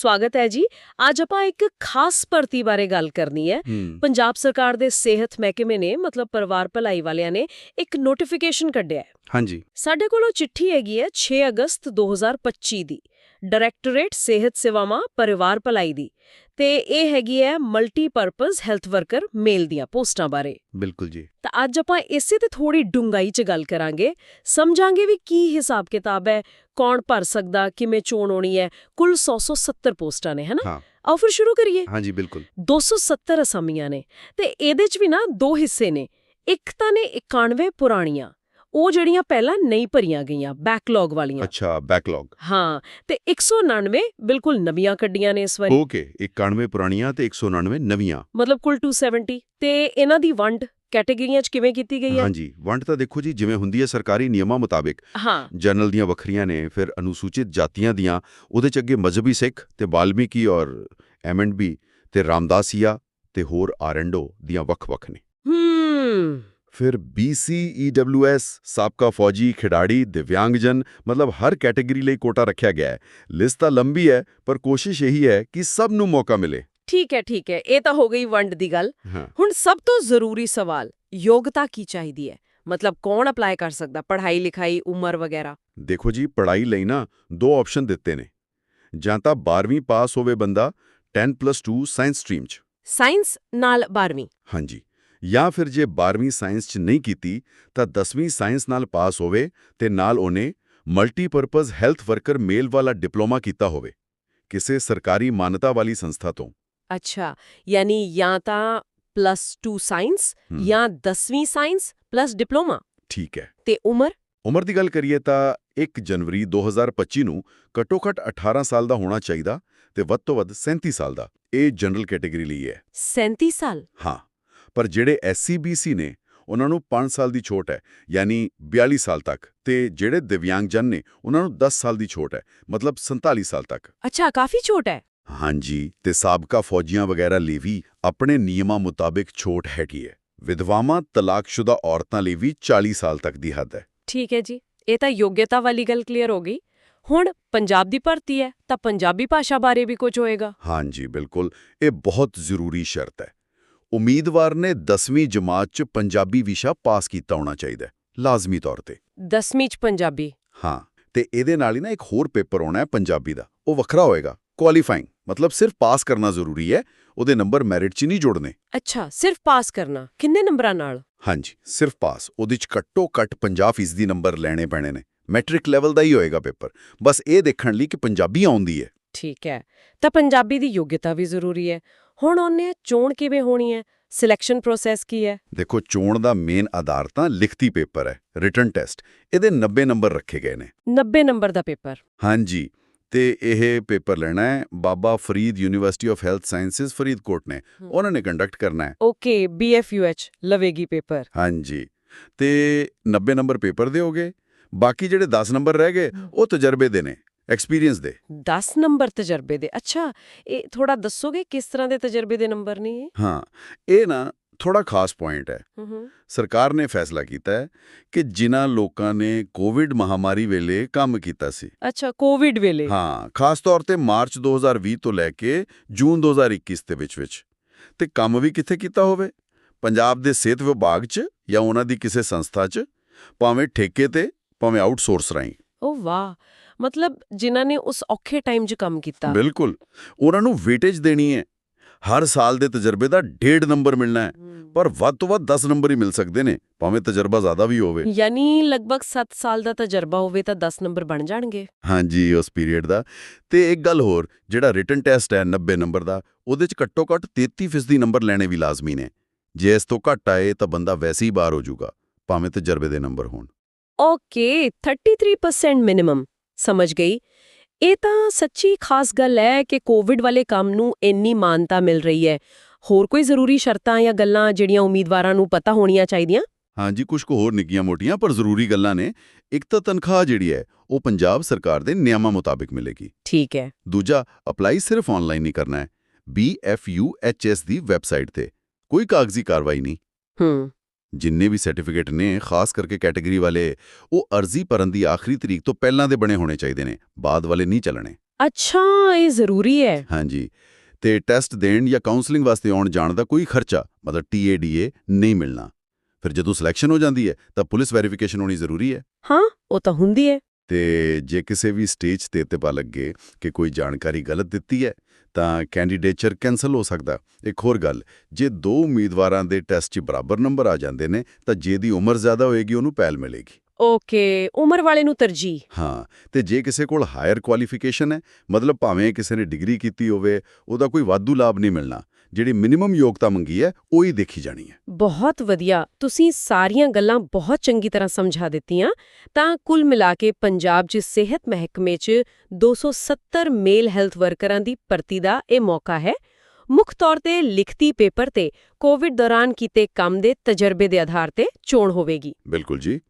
ਸਵਾਗਤ ਹੈ ਜੀ। ਅੱਜ ਆਪਾਂ ਇੱਕ ਖਾਸ ਭਰਤੀ ਬਾਰੇ ਗੱਲ ਕਰਨੀ ਹੈ। ਪੰਜਾਬ ਸਰਕਾਰ ਦੇ ਸਿਹਤ ਮਹਿਕਮੇ ਨੇ ਮਤਲਬ ਪਰਿਵਾਰ ਭਲਾਈ ਵਾਲਿਆਂ ਨੇ ਇੱਕ ਨੋਟੀਫਿਕੇਸ਼ਨ ਕੱਢਿਆ ਹੈ। ਹਾਂਜੀ। ਸਾਡੇ ਕੋਲੋਂ ਚਿੱਠੀ ਹੈਗੀ ਹੈ 6 ਅਗਸਤ 2025 ਦੀ। ਡਾਇਰੈਕਟੋਰੇਟ ਸਿਹਤ ਸੇਵਾਵਾਂ ਪਰਿਵਾਰ ਭਲਾਈ ਦੀ। ਤੇ ਇਹ ਹੈਗੀ ਹੈ ਮਲਟੀਪਰਪਸ ਹੈਲਥ ਵਰਕਰ ਮੇਲ ਦੀਆਂ ਪੋਸਟਾਂ ਬਾਰੇ। ਬਿਲਕੁਲ ਜੀ। ਤਾਂ ਅੱਜ ਆਪਾਂ ਇਸੇ ਤੇ ਥੋੜੀ ਡੂੰਘਾਈ 'ਚ ਗੱਲ ਕਰਾਂਗੇ। ਸਮਝਾਂਗੇ ਵੀ ਕੀ ਹਿਸਾਬ ਕਿਤਾਬ ਹੈ ਕੌਣ ਭਰ ਸਕਦਾ ਕਿਵੇਂ ਚੋਣ ਹੋਣੀ ਹੈ ਕੁੱਲ 170 ਪੋਸਟਾਂ ਨੇ ਹਨਾ? ਆਓ ਫਿਰ ਸ਼ੁਰੂ ਕਰੀਏ। ਹਾਂਜੀ ਬਿਲਕੁਲ। 270 ਅਸਾਮੀਆਂ ਨੇ ਤੇ ਇਹਦੇ 'ਚ ਵੀ ਨਾ ਦੋ ਹਿੱਸੇ ਨੇ। ਇੱਕ ਤਾਂ ਨੇ 91 ਪੁਰਾਣੀਆਂ ਉਹ ਜਿਹੜੀਆਂ ਪਹਿਲਾਂ ਨਹੀਂ ਭਰੀਆਂ ਗਈਆਂ ਬੈਕਲੌਗ ਵਾਲੀਆਂ। ਅੱਛਾ ਬੈਕਲੌਗ ਹਾਂ ਤੇ 199 ਬਿਲਕੁਲ ਨਵੀਆਂ ਕੱਢੀਆਂ ਨੇ ਇਸ ਵਾਰੀ। ਓਕੇ 91 ਪੁਰਾਣੀਆਂ ਤੇ 199 ਨਵੀਆਂ। ਮਤਲਬ ਕੁੱਲ 270 ਤੇ ਇਹਨਾਂ ਦੀ ਵੰਡ ਕੈਟਾਗਰੀਆਂ 'ਚ ਕਿਵੇਂ ਕੀਤੀ ਗਈ ਹੈ? ਹਾਂਜੀ ਵੰਡ ਤਾਂ ਦੇਖੋ ਜੀ ਜਿਵੇਂ ਹੁੰਦੀ ਹੈ ਸਰਕਾਰੀ ਨਿਯਮਾਂ ਮੁਤਾਬਿਕ। ਹਾਂ। ਜਨਰਲ ਦੀਆਂ ਵੱਖਰੀਆਂ ਨੇ ਫਿਰ ਅਨੁਸੂਚਿਤ ਜਾਤੀਆਂ ਦੀਆਂ ਉਹਦੇ ਚ ਅੱਗੇ ਮਜ਼ਹਬੀ ਸਿੱਖ ਤੇ ਵਾਲਮੀਕੀ ਔਰ ਐਮਐਂਡਬੀ ਤੇ ਰਾਮਦਾਸੀਆ ਤੇ ਹੋਰ ਆਰਐਂਡਓ ਦੀਆਂ ਵੱਖ-ਵੱਖ ਨੇ। ਹੂੰ। ਫਿਰ BCEWS ਸਾਬਕਾ ਫੌਜੀ ਖਿਡਾਰੀ ਦਿਵਿਆਂਗਜਨ ਮਤਲਬ ਹਰ ਕੈਟਾਗਰੀ ਲਈ ਕੋਟਾ ਰੱਖਿਆ ਗਿਆ ਹੈ ਲਿਸਟ ਤਾਂ ਲੰਬੀ ਹੈ ਪਰ ਕੋਸ਼ਿਸ਼ ਇਹੀ ਹੈ ਕਿ ਸਭ ਨੂੰ ਮੌਕਾ ਮਿਲੇ ਠੀਕ ਹੈ ਠੀਕ ਹੈ ਇਹ ਤਾਂ ਹੋ ਗਈ ਵੰਡ ਦੀ ਗੱਲ ਹੁਣ ਸਭ ਤੋਂ ਜ਼ਰੂਰੀ ਸਵਾਲ ਯੋਗਤਾ ਕੀ ਚਾਹੀਦੀ ਹੈ ਮਤਲਬ ਕੌਣ ਅਪਲਾਈ ਕਰ ਸਕਦਾ ਪੜ੍ਹਾਈ ਲਿਖਾਈ ਉਮਰ ਵਗੈਰਾ ਦੇਖੋ ਜੀ ਪੜ੍ਹਾਈ ਲਈ ਨਾ ਦੋ ਆਪਸ਼ਨ ਦਿੱਤੇ ਨੇ ਜਾਂ ਤਾਂ 12ਵੀਂ ਪਾਸ ਹੋਵੇ ਬੰਦਾ 10+2 ਸਾਇੰਸ ਸਟਰੀਮ 'ਚ ਸਾਇੰਸ ਨਾਲ 12ਵੀਂ ਹਾਂਜੀ ਜਾਂ ਫਿਰ ਜੇ 12ਵੀਂ ਸਾਇੰਸ 'ਚ ਨਹੀਂ ਕੀਤੀ ਤਾਂ 10ਵੀਂ ਸਾਇੰਸ ਨਾਲ ਪਾਸ ਹੋਵੇ ਤੇ ਨਾਲ ਉਹਨੇ ਮਲਟੀਪਰਪਸ ਹੈਲਥ ਵਰਕਰ ਮੇਲ ਵਾਲਾ ਡਿਪਲੋਮਾ ਕੀਤਾ ਹੋਵੇ ਕਿਸੇ ਸਰਕਾਰੀ ਮਾਨਤਾ ਵਾਲੀ ਸੰਸਥਾ ਤੋਂ। ਅੱਛਾ ਯਾਨੀ ਜਾਂ ਤਾਂ ਪਲੱਸ 2 ਸਾਇੰਸ ਜਾਂ 10ਵੀਂ ਸਾਇੰਸ ਪਲੱਸ ਡਿਪਲੋਮਾ ਠੀਕ ਹੈ। ਤੇ ਉਮਰ? ਉਮਰ ਦੀ ਗੱਲ ਕਰੀਏ ਤਾਂ 1 ਜਨਵਰੀ 2025 ਨੂੰ ਘੱਟੋ-ਘੱਟ 18 ਸਾਲ ਦਾ ਹੋਣਾ ਚਾਹੀਦਾ ਤੇ ਵੱਧ ਤੋਂ ਵੱਧ 37 ਸਾਲ ਦਾ। ਇਹ ਜਨਰਲ ਕੈਟਾਗਰੀ ਲਈ ਹੈ। 37 ਸਾਲ? ਹਾਂ। ਪਰ ਜਿਹੜੇ SCBC ਨੇ ਉਹਨਾਂ ਨੂੰ 5 ਸਾਲ ਦੀ ਛੋਟ ਹੈ ਯਾਨੀ 42 ਸਾਲ ਤੱਕ। ਤੇ ਜਿਹੜੇ ਦਿਵਿਆਂਗਜਨ ਨੇ ਉਹਨਾਂ ਨੂੰ 10 ਸਾਲ ਦੀ ਛੋਟ ਹੈ ਮਤਲਬ 47 ਸਾਲ ਤੱਕ। ਅੱਛਾ ਕਾਫੀ ਛੋਟ ਹੈ। ਹਾਂਜੀ ਤੇ ਸਾਬਕਾ ਫੌਜੀਆਂ ਵਗੈਰਾ ਲਈ ਵੀ ਆਪਣੇ ਨਿਯਮਾਂ ਮੁਤਾਬਿਕ ਛੋਟ ਹੈਗੀ ਹੈ। ਵਿਧਵਾਵਾਂ ਤਲਾਕਸ਼ੁਦਾ ਔਰਤਾਂ ਲਈ ਵੀ 40 ਸਾਲ ਤੱਕ ਦੀ ਹੱਦ ਹੈ। ਠੀਕ ਹੈ ਜੀ ਇਹ ਤਾਂ ਯੋਗਿਅਤਾ ਵਾਲੀ ਗੱਲ ਕਲੀਅਰ ਹੋ ਗਈ। ਹੁਣ ਪੰਜਾਬ ਦੀ ਭਰਤੀ ਹੈ ਤਾਂ ਪੰਜਾਬੀ ਭਾਸ਼ਾ ਬਾਰੇ ਵੀ ਕੁਝ ਹੋਏਗਾ। ਹਾਂਜੀ ਬਿਲਕੁਲ ਇਹ ਬਹੁਤ ਜ਼ਰੂਰੀ ਸ਼ਰਤ ਹੈ। ਉਮੀਦਵਾਰ ਨੇ 10ਵੀਂ ਜਮਾਤ 'ਚ ਪੰਜਾਬੀ ਵਿਸ਼ਾ ਪਾਸ ਕੀਤਾ ਹੋਣਾ ਚਾਹੀਦਾ ਲਾਜ਼ਮੀ ਤੌਰ ਤੇ। 10ਵੀਂ ਚ ਪੰਜਾਬੀ? ਹਾਂ ਤੇ ਇਹਦੇ ਨਾਲ ਹੀ ਨਾ ਇੱਕ ਹੋਰ ਪੇਪਰ ਆਉਣਾ ਹੈ ਪੰਜਾਬੀ ਦਾ। ਉਹ ਵੱਖਰਾ ਹੋਏਗਾ ਕੁਆਲੀਫਾਈਂਗ ਮਤਲਬ ਸਿਰਫ ਪਾਸ ਕਰਨਾ ਜ਼ਰੂਰੀ ਹੈ ਉਹਦੇ ਨੰਬਰ ਮੈਰਿਟ 'ਚ ਨਹੀਂ ਜੋੜਨੇ। ਅੱਛਾ ਸਿਰਫ ਪਾਸ ਕਰਨਾ ਕਿੰਨੇ ਨੰਬਰਾਂ ਨਾਲ? ਹਾਂਜੀ ਸਿਰਫ ਪਾਸ ਉਹਦੇ 'ਚ ਘੱਟੋ ਘੱਟ 50% ਦੀ ਨੰਬਰ ਲੈਣੇ ਪੈਣੇ ਨੇ ਮੈਟ੍ਰਿਕ ਲੈਵਲ ਦਾ ਹੀ ਹੋਏਗਾ ਪੇਪਰ ਬਸ ਇਹ ਦੇਖਣ ਲਈ ਕਿ ਪੰਜਾਬੀ ਆਉਂਦੀ ਹੈ। ਠੀਕ ਹੈ ਤਾਂ ਪੰਜਾਬੀ ਦੀ ਯੋਗਿਅਤਾ ਵੀ ਜ਼ਰੂਰੀ ਹੈ ਹੁਣ ਉਹਨੇ ਚੋਣ ਕਿਵੇਂ ਹੋਣੀ ਹੈ? ਸਿਲੈਕਸ਼ਨ ਪ੍ਰੋਸੈਸ ਕੀ ਹੈ? ਦੇਖੋ ਚੋਣ ਦਾ ਮੇਨ ਆਧਾਰ ਤਾਂ ਲਿਖਤੀ ਪੇਪਰ ਹੈ ਰਿਟਨ ਟੈਸਟ ਇਹਦੇ 90 ਨੰਬਰ ਰੱਖੇ ਗਏ ਨੇ। 90 ਨੰਬਰ ਦਾ ਪੇਪਰ। ਹਾਂਜੀ ਤੇ ਇਹ ਪੇਪਰ ਲੈਣਾ ਹੈ Baba Farid university of health sciences Faridkot ਨੇ। ਉਹਨਾਂ ਨੇ ਕੰਡਕਟ ਕਰਨਾ ਹੈ। ਓਕੇ ਬੀਐਫਯੂਐਚ ਲਵੇਗੀ ਪੇਪਰ। ਹਾਂਜੀ ਤੇ 90 ਨੰਬਰ ਪੇਪਰ ਦੇ ਹੋਗੇ ਬਾਕੀ ਜਿਹੜੇ 10 ਨੰਬਰ ਰਹਿ ਗਏ ਉਹ ਤਜਰਬੇ ਦੇ ਨੇ। ਐਕਸਪੀਰੀਅੰਸ ਦੇ। 10 ਨੰਬਰ ਤਜਰਬੇ ਦੇ। ਅੱਛਾ ਇਹ ਥੋੜਾ ਦੱਸੋਗੇ ਕਿਸ ਤਰ੍ਹਾਂ ਦੇ ਤਜਰਬੇ ਦੇ ਨੰਬਰ ਨੇ ਇਹ? ਹਾਂ ਇਹ ਨਾ ਥੋੜਾ ਖਾਸ ਪੁਆਇੰਟ ਹੈ। ਸਰਕਾਰ ਨੇ ਫੈਸਲਾ ਕੀਤਾ ਹੈ ਕਿ ਜਿਨ੍ਹਾਂ ਲੋਕਾਂ ਨੇ ਕੋਵਿਡ ਮਹਾਮਾਰੀ ਵੇਲੇ ਕੰਮ ਕੀਤਾ ਸੀ। ਅੱਛਾ ਕੋਵਿਡ ਵੇਲੇ। ਹਾਂ ਖਾਸ ਤੌਰ ਤੇ ਮਾਰਚ 2020 ਤੋਂ ਲੈ ਕੇ ਜੂਨ 2021 ਦੇ ਵਿੱਚ ਵਿੱਚ। ਤੇ ਕੰਮ ਵੀ ਕਿੱਥੇ ਕੀਤਾ ਹੋਵੇ? ਪੰਜਾਬ ਦੇ ਸਿਹਤ ਵਿਭਾਗ 'ਚ ਜਾਂ ਉਹਨਾਂ ਦੀ ਕਿਸੇ ਸੰਸਥਾ 'ਚ? ਭਾਵੇਂ ਠੇਕੇ ਤੇ ਭਾਵੇਂ ਆਊਟਸੋਰਸ ਰਾਹੀਂ। ਓ ਵਾਹ! ਮਤਲਬ ਜਿਨ੍ਹਾਂ ਨੇ ਉਸ ਔਖੇ ਟਾਈਮ 'ਚ ਕੰਮ ਕੀਤਾ। ਬਿਲਕੁਲ। ਉਹਨਾਂ ਨੂੰ ਵੇਟੇਜ ਦੇਣੀ ਹੈ। ਹਰ ਸਾਲ ਦੇ ਤਜਰਬੇ ਦਾ 1.5 ਨੰਬਰ ਮਿਲਣਾ ਹੈ। ਪਰ ਵੱਧ ਤੋਂ ਵੱਧ 10 ਨੰਬਰ ਹੀ ਮਿਲ ਸਕਦੇ ਨੇ। ਭਾਵੇਂ ਤਜਰਬਾ ਜ਼ਿਆਦਾ ਵੀ ਹੋਵੇ। ਯਾਨੀ ਲਗਭਗ 7 ਸਾਲ ਦਾ ਤਜਰਬਾ ਹੋਵੇ ਤਾਂ 10 ਨੰਬਰ ਬਣ ਜਾਣਗੇ। ਹਾਂਜੀ ਉਸ ਪੀਰੀਅਡ ਦਾ। ਤੇ ਇੱਕ ਗੱਲ ਹੋਰ ਜਿਹੜਾ ਰਿਟਨ ਟੈਸਟ ਹੈ 90 ਨੰਬਰ ਦਾ ਉਹਦੇ ਚ ਘੱਟੋ ਘੱਟ 33% ਨੰਬਰ ਲੈਣੇ ਵੀ ਲਾਜ਼ਮੀ ਨੇ। ਜੇ ਇਸ ਤੋਂ ਘੱਟ ਆਏ ਤਾਂ ਬੰਦਾ ਵੈਸੇ ਹੀ ਬਾਹਰ ਹੋ ਜਾਊਗਾ ਭਾਵੇਂ ਤਜਰਬੇ ਦੇ ਨੰਬਰ ਹੋਣ। ਓਕੇ 33% ਮਿਨੀਮਮ ਸਮਝ ਗਈ। ਇਹ ਤਾਂ ਸੱਚੀ ਖਾਸ ਗੱਲ ਹੈ ਕਿ ਕੋਵਿਡ ਵਾਲੇ ਕੰਮ ਨੂੰ ਇੰਨੀ ਮਾਨਤਾ ਮਿਲ ਰਹੀ ਹੈ। ਹੋਰ ਕੋਈ ਜ਼ਰੂਰੀ ਸ਼ਰਤਾਂ ਜਾਂ ਗੱਲਾਂ ਜਿਹੜੀਆਂ ਉਮੀਦਵਾਰਾਂ ਨੂੰ ਪਤਾ ਹੋਣੀਆਂ ਚਾਹੀਦੀਆਂ? ਹਾਂਜੀ ਕੁਝ ਕੁ ਹੋਰ ਨਿੱਕੀਆਂ ਮੋਟੀਆਂ ਪਰ ਜ਼ਰੂਰੀ ਗੱਲਾਂ ਨੇ। ਇੱਕ ਤਾਂ ਤਨਖਾਹ ਜਿਹੜੀ ਹੈ ਉਹ ਪੰਜਾਬ ਸਰਕਾਰ ਦੇ ਨਿਯਮਾਂ ਮੁਤਾਬਿਕ ਮਿਲੇਗੀ। ਠੀਕ ਹੈ। ਦੂਜਾ ਅਪਲਾਈ ਸਿਰਫ ਆਨਲਾਈਨ ਹੀ ਕਰਨਾ ਹੈ। BFUHS ਦੀ ਵੈਬਸਾਈਟ ਤੇ। ਕੋਈ ਕਾਗਜ਼ੀ ਕਾਰਵਾਈ ਨਹੀਂ। ਹੂੰ। ਜਿੰਨੇ ਵੀ ਸਰਟੀਫਿਕੇਟ ਨੇ ਖਾਸ ਕਰਕੇ ਕੈਟਾਗਰੀ ਵਾਲੇ ਉਹ ਅਰਜ਼ੀ ਭਰਨ ਦੀ ਆਖਰੀ ਤਰੀਕ ਤੋਂ ਪਹਿਲਾਂ ਦੇ ਬਣੇ ਹੋਣੇ ਚਾਹੀਦੇ ਨੇ ਬਾਅਦ ਵਾਲੇ ਨਹੀਂ ਚੱਲਣੇ। ਅੱਛਾ ਇਹ ਜ਼ਰੂਰੀ ਹੈ। ਹਾਂਜੀ। ਤੇ ਟੈਸਟ ਦੇਣ ਜਾਂ ਕਾਉਂਸਲਿੰਗ ਵਾਸਤੇ ਆਉਣ ਜਾਣ ਦਾ ਕੋਈ ਖਰਚਾ ਮਤਲਬ ਟੀਏਡੀਏ ਨਹੀਂ ਮਿਲਣਾ। ਫਿਰ ਜਦੋਂ ਸਿਲੈਕਸ਼ਨ ਹੋ ਜਾਂਦੀ ਹੈ ਤਾਂ ਪੁਲਿਸ ਵੈਰੀਫਿਕੇਸ਼ਨ ਹੋਣੀ ਜ਼ਰੂਰੀ ਹੈ। ਹਾਂ ਉਹ ਤਾਂ ਹੁੰਦੀ ਹੈ। ਤੇ ਜੇ ਕਿਸੇ ਵੀ ਸਟੇਜ ਤੇ ਤੇ ਪਾ ਲੱਗੇ ਕਿ ਕੋਈ ਜਾਣਕਾਰੀ ਗਲਤ ਦਿੱਤੀ ਹੈ ਤਾਂ ਕੈਂਡੀਡੇਚਰ ਕੈਨਸਲ ਹੋ ਸਕਦਾ। ਇੱਕ ਹੋਰ ਗੱਲ ਜੇ ਦੋ ਉਮੀਦਵਾਰਾਂ ਦੇ ਟੈਸਟ 'ਚ ਬਰਾਬਰ ਨੰਬਰ ਆ ਜਾਂਦੇ ਨੇ ਤਾਂ ਜੇ ਦੀ ਉਮਰ ਜ਼ਿਆਦਾ ਹੋਏਗੀ ਉਹਨੂੰ ਪਹਿਲ ਮਿਲੇਗੀ। ਓਕੇ ਉਮਰ ਵਾਲੇ ਨੂੰ ਤਰਜੀਹ। ਹਾਂ ਤੇ ਜੇ ਕਿਸੇ ਕੋਲ ਹਾਇਰ ਕੁਆਲੀਫਿਕੇਸ਼ਨ ਹੈ ਮਤਲਬ ਭਾਵੇਂ ਕਿਸੇ ਨੇ ਡਿਗਰੀ ਕੀਤੀ ਹੋਵੇ ਉਹਦਾ ਕੋਈ ਵਾਧੂ ਲਾਭ ਨਹੀਂ ਮਿਲਣਾ। ਜਿਹੜੀ ਮਿਨੀਮਮ ਯੋਗਤਾ ਮੰਗੀ ਹੈ ਉਹ ਹੀ ਦੇਖੀ ਜਾਣੀ ਹੈ। ਬਹੁਤ ਵਧੀਆ। ਤੁਸੀਂ ਸਾਰੀਆਂ ਗੱਲਾਂ ਬਹੁਤ ਚੰਗੀ ਤਰ੍ਹਾਂ ਸਮਝਾ ਦਿੱਤੀਆਂ। ਤਾਂ ਕੁੱਲ ਮਿਲਾ ਕੇ ਪੰਜਾਬ 'ਚ ਸਿਹਤ ਮਹਿਕਮੇ 'ਚ 270 ਮੇਲ ਹੈਲਥ ਵਰਕਰਾਂ ਦੀ ਭਰਤੀ ਦਾ ਇਹ ਮੌਕਾ ਹੈ। ਮੁੱਖ ਤੌਰ ਤੇ ਲਿਖਤੀ ਪੇਪਰ ਤੇ ਕੋਵਿਡ ਦੌਰਾਨ ਕੀਤੇ ਕੰਮ ਦੇ ਤਜਰਬੇ ਦੇ ਆਧਾਰ ਤੇ ਚੋਣ ਹੋਵੇਗੀ। ਬਿਲਕੁਲ ਜੀ।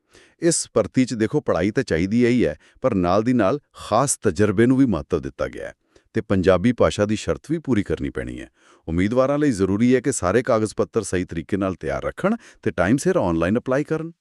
ਇਸ ਭਰਤੀ 'ਚ ਦੇਖੋ ਪੜ੍ਹਾਈ ਤਾਂ ਚਾਹੀਦੀ ਹੈ ਹੀ ਹੈ ਪਰ ਨਾਲ ਦੀ ਨਾਲ ਖਾਸ ਤਜਰਬੇ ਨੂੰ ਵੀ ਮਹੱਤਵ ਦਿੱਤਾ ਗਿਆ ਹੈ। ਤੇ ਪੰਜਾਬੀ ਭਾਸ਼ਾ ਦੀ ਸ਼ਰਤ ਵੀ ਪੂਰੀ ਕਰਨੀ ਪੈਣੀ ਹੈ। ਉਮੀਦਵਾਰਾਂ ਲਈ ਜ਼ਰੂਰੀ ਹੈ ਕਿ ਸਾਰੇ ਕਾਗਜ਼ ਪੱਤਰ ਸਹੀ ਤਰੀਕੇ ਨਾਲ ਤਿਆਰ ਰੱਖਣ ਤੇ ਟਾਈਮ ਸਿਰ ਆਨਲਾਈਨ ਅਪਲਾਈ ਕਰਨ।